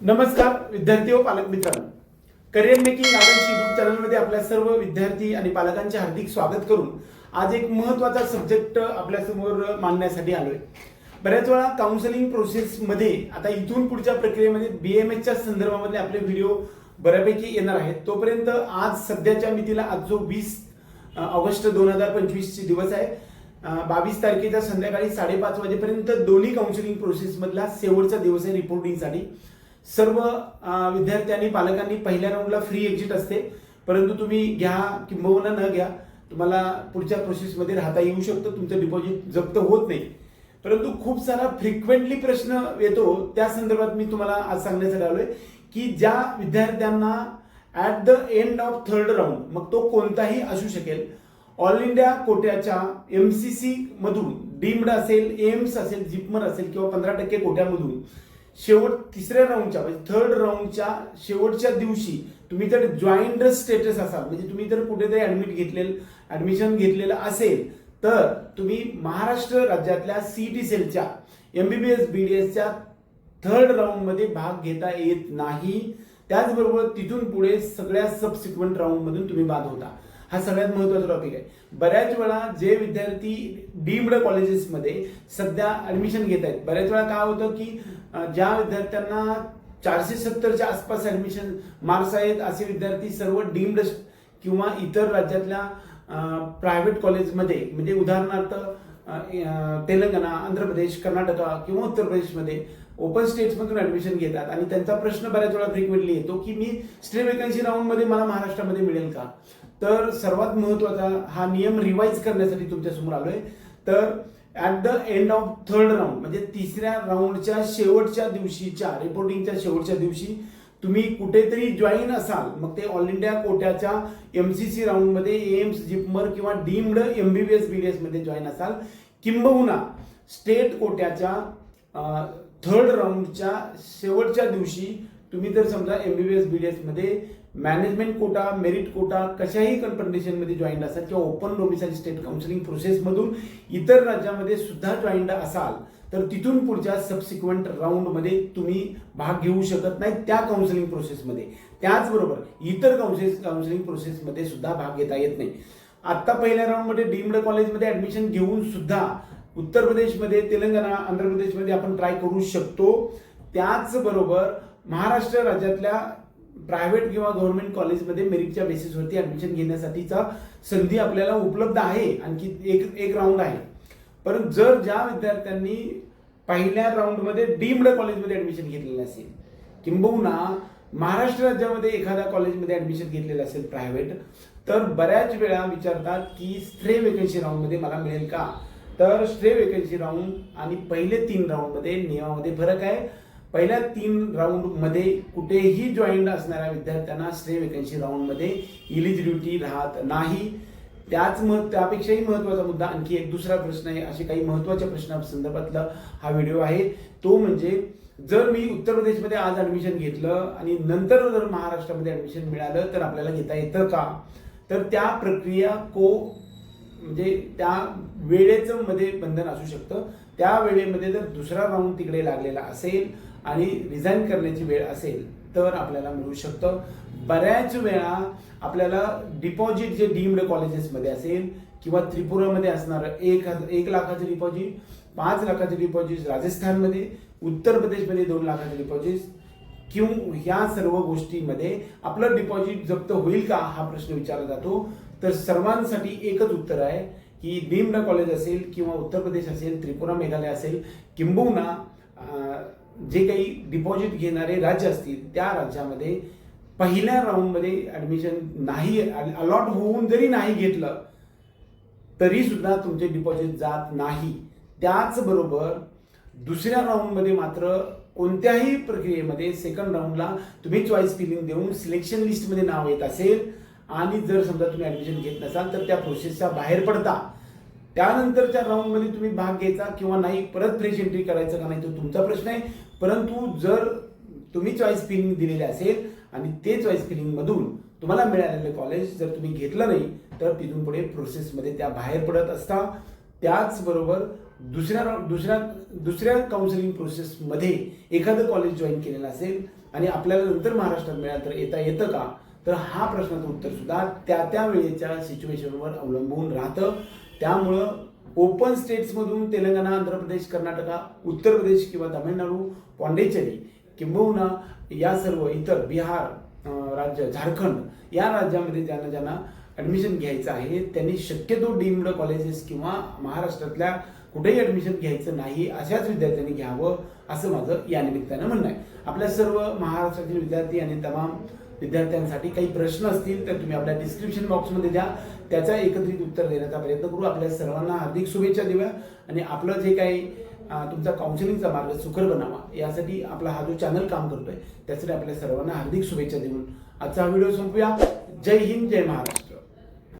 नमस्कार विद्यार्थी व पालक मित्रांनो. करिअर मेकिंग गार्डन्स युट्यूब चॅनलमध्ये आपल्या सर्व विद्यार्थी आणि पालकांचे हार्दिक स्वागत करून आज एक महत्त्वाचा सब्जेक्ट आपल्यासमोर मांडण्यासाठी आलोय. बऱ्याच वेळा काउन्सिलिंग प्रोसेसमध्ये आता इथून पुढच्या प्रक्रियेमध्ये बी एम एचच्या संदर्भामध्ये आपले व्हिडिओ बऱ्यापैकी येणार आहेत. तोपर्यंत आज सध्याच्या मितीला आज जो वीस ऑगस्ट दोन हजार पंचवीसचे दिवस आहे बावीस तारखेच्या संध्याकाळी साडेपाच वाजेपर्यंत दोन्ही काउन्सिलिंग प्रोसेसमधला शेवटचा दिवस आहे रिपोर्टिंगसाठी सर्व विद्यार्थ्यांनी पालकांनी पहिल्या राऊंडला फ्री एक्झिट असते. परंतु तुम्ही घ्या किंबहुना न घ्या तुम्हाला पुढच्या प्रोसेसमध्ये राहता येऊ शकतं. तुमचं डिपॉझिट जप्त होत नाही. परंतु खूप सारा फ्रिक्वेंटली प्रश्न येतो. त्या संदर्भात मी तुम्हाला आज सांगण्यासाठी आलोय की ज्या विद्यार्थ्यांना at the end of third round मग तो कोणताही असू शकेल. ऑल इंडिया कोट्याच्या एम सी सी मधून डीम्ड असेल एम्स असेल जिपमर असेल किंवा पंधरा टक्के कोट्यामधून शेवट तिसऱ्या राऊंडच्या म्हणजे थर्ड राऊंडच्या शेवटच्या दिवशी तुम्ही जर जॉईंट स्टेटस असाल म्हणजे तुम्ही जर कुठेतरी ऍडमिट घेतलेलं ऍडमिशन घेतलेलं असेल तर तुम्ही महाराष्ट्र राज्यातल्या सीटी सेलच्या एमबीबीएस बीडीएसच्या थर्ड राऊंडमध्ये भाग घेता येत नाही. त्याचबरोबर तिथून पुढे सगळ्या सबसिक्वेंट राऊंडमधून तुम्ही बाद होता. हा सगळ्यात महत्त्वाचा टॉपिक आहे. बऱ्याच वेळा जे विद्यार्थी डीम्ड कॉलेजेसमध्ये सध्या ऍडमिशन घेत आहेत बऱ्याच वेळा काय होतं की ज्या विद्यार्थ्यांना चारशे सत्तरच्या आसपास ऍडमिशन मार्क्स आहेत असे विद्यार्थी सर्व डीम्ड किंवा इतर राज्यातल्या प्रायव्हेट कॉलेजमध्ये म्हणजे उदाहरणार्थ तेलंगणा आंध्र प्रदेश कर्नाटका किंवा उत्तर प्रदेशमध्ये ओपन स्टेट्समधून ऍडमिशन घेतात. आणि त्यांचा प्रश्न बऱ्याच वेळा फ्रिक्वेंटली येतो की मी स्टे वेकन्सी राऊंडमध्ये मला महाराष्ट्रामध्ये मिळेल का? तर सर्वात महत्त्वाचा हा नियम रिवाईज करण्यासाठी तुमच्यासमोर आलो आलोय. तर at the end of third round म्हणजे तिसऱ्या राऊंडच्या शेवटच्या दिवशीच्या रिपोर्टिंगच्या शेवटच्या दिवशी तुम्ही कुठेतरी जॉईन असाल मग ते ऑल इंडिया कोट्याच्या एमसीसी राऊंडमध्ये एम्स जिपमर किंवा डीम्ड एमबीबीएस बीडीएसमध्ये जॉईन असाल किंबहुना स्टेट कोट्याच्या थर्ड राऊंडच्या शेवटच्या दिवशी तुम्ही जर समजा एमबीबीएस बीडीएसमध्ये मॅनेजमेंट कोटा मेरिट कोटा कशाही कंडिशनमध्ये जॉईन असाल किंवा ओपन डोमिसाईल स्टेट काउन्सिलिंग प्रोसेसमधून इतर राज्यामध्ये सुद्धा जॉईंड असाल तर तिथून पुढच्या सबसिक्वेंट राऊंडमध्ये तुम्ही भाग घेऊ शकत नाही त्या काउन्सिलिंग प्रोसेसमध्ये त्याचबरोबर इतर काउन्सिल काउन्सिलिंग प्रोसेसमध्ये सुद्धा भाग घेता येत नाही. आत्ता पहिल्या राऊंडमध्ये डीम्ड कॉलेजमध्ये ऍडमिशन घेऊन सुद्धा उत्तर प्रदेशमध्ये तेलंगणा आंध्र प्रदेशमध्ये आपण ट्राय करू शकतो. त्याचबरोबर महाराष्ट्र राज्यातल्या प्रायव्हेट किंवा गव्हर्नमेंट कॉलेजमध्ये मेरिटच्या बेसिसवरती ॲडमिशन घेण्यासाठीचा संधी आपल्याला उपलब्ध आहे. आणखी एक एक राऊंड आहे. परंतु जर ज्या विद्यार्थ्यांनी पहिल्या राऊंडमध्ये डीम्ड कॉलेजमध्ये ॲडमिशन घेतलेलं असेल किंबहुना महाराष्ट्र राज्यामध्ये एखाद्या कॉलेजमध्ये ऍडमिशन घेतलेलं असेल प्रायव्हेट तर बऱ्याच वेळा विचारतात की स्ट्रे वेकन्सी राऊंडमध्ये मला मिळेल का? तर स्ट्रे वेकन्सी राऊंड आणि पहिले तीन राऊंडमध्ये नियमामध्ये फरक आहे. पहिल्या तीन राऊंडमध्ये कुठेही जॉईंट असणाऱ्या विद्यार्थ्यांना स्ट्रे वेकन्सी राऊंडमध्ये इलिजिबिलिटी राहत नाही. त्याच मग त्यापेक्षाही महत्त्वाचा मुद्दा आणखी एक दुसरा प्रश्न आहे असे काही महत्त्वाच्या प्रश्नासंदर्भातला हा व्हिडिओ आहे. तो म्हणजे जर मी उत्तर प्रदेशमध्ये आज ॲडमिशन घेतलं आणि नंतर जर महाराष्ट्रामध्ये ॲडमिशन मिळालं तर आपल्याला घेता येतं का? तर त्या प्रक्रिया को म्हणजे त्या वेळेचं मध्ये बंधन असू शकतं. त्या वेळेमध्ये जर दुसरा राऊंड तिकडे लागलेला असेल आणि रिझाईन करण्याची वेळ असेल तर आपल्याला मिळू शकतं. बऱ्याच वेळा आपल्याला डिपॉझिट जे डीम्ड कॉलेजेसमध्ये असेल किंवा त्रिपुरामध्ये असणारं एक हजार एक लाखाचं डिपॉझिट पाच लाखाचे डिपॉझिट राजस्थानमध्ये उत्तर प्रदेशमध्ये दोन लाखाचे डिपॉझिट किंवा ह्या सर्व गोष्टीमध्ये आपलं डिपॉझिट जप्त होईल का हा प्रश्न विचारला जातो. तर सर्वांसाठी एकच उत्तर आहे की डीम्ड कॉलेज असेल किंवा उत्तर प्रदेश असेल त्रिपुरा मेघालय असेल किंबहुना जे काही डिपॉझिट घेणारे राज्य असतील त्या राज्यामध्ये पहिल्या राऊंडमध्ये ऍडमिशन नाही अलॉट होऊन जरी नाही घेतलं तरी सुद्धा तुमचे डिपॉझिट जात नाही. त्याचबरोबर दुसऱ्या राऊंडमध्ये मात्र कोणत्याही प्रक्रियेमध्ये सेकंड राऊंडला तुम्ही चॉईस फिलिंग देऊन सिलेक्शन लिस्टमध्ये नाव येत असेल आणि जर समजा तुम्ही ऍडमिशन घेत नसाल तर त्या प्रोसेसच्या बाहेर पडता. त्यानंतरच्या राऊंडमध्ये तुम्ही भाग घ्यायचा किंवा नाही परत फ्रेश एंट्री करायचं का नाही तो तुमचा प्रश्न आहे. परंतु जर तुम्ही चॉईस फिलिंग दिलेले असेल आणि ते चॉईस फिलिंगमधून तुम्हाला मिळालेलं कॉलेज जर तुम्ही घेतलं नाही तर तिथून पुढे प्रोसेसमध्ये त्या बाहेर पडत असता. त्याचबरोबर दुसऱ्या दुसऱ्या दुसऱ्या काउन्सिलिंग प्रोसेसमध्ये एखादं कॉलेज जॉईन केलेलं असेल आणि आपल्याला नंतर महाराष्ट्रात मिळालं तर येता येतं का? तर हा प्रश्नाचं उत्तर सुद्धा त्या त्या वेळेच्या सिच्युएशनवर अवलंबून राहतं. त्यामुळं ओपन स्टेट्समधून तेलंगणा आंध्र प्रदेश कर्नाटका उत्तर प्रदेश किंवा तामिळनाडू पॉंडेचेरी किंबहुना या सर्व इतर बिहार राज्य झारखंड या राज्यामध्ये ज्यांना ज्यांना ॲडमिशन घ्यायचं आहे त्यांनी शक्यतो डीम्ड कॉलेजेस किंवा महाराष्ट्रातल्या कुठेही ॲडमिशन घ्यायचं नाही अशाच विद्यार्थ्यांनी घ्यावं असं माझं या निमित्तानं म्हणणं आहे. आपल्या सर्व महाराष्ट्रातील विद्यार्थी आणि तमाम विद्यार्थ्यांसाठी काही प्रश्न असतील तर तुम्ही आपल्या डिस्क्रिप्शन बॉक्समध्ये द्या. त्याचा एकत्रित उत्तर देण्याचा प्रयत्न करू. आपल्या सर्वांना हार्दिक शुभेच्छा देऊया. आणि आपलं जे काही तुमचा काउन्सिलिंगचा मार्ग सुकर बनावा. यासाठी आपला हा जो चॅनल काम करतोय त्यासाठी आपल्या सर्वांना हार्दिक शुभेच्छा देऊन. आजचा हा व्हिडिओ संपूया. जय हिंद जय महाराष्ट्र.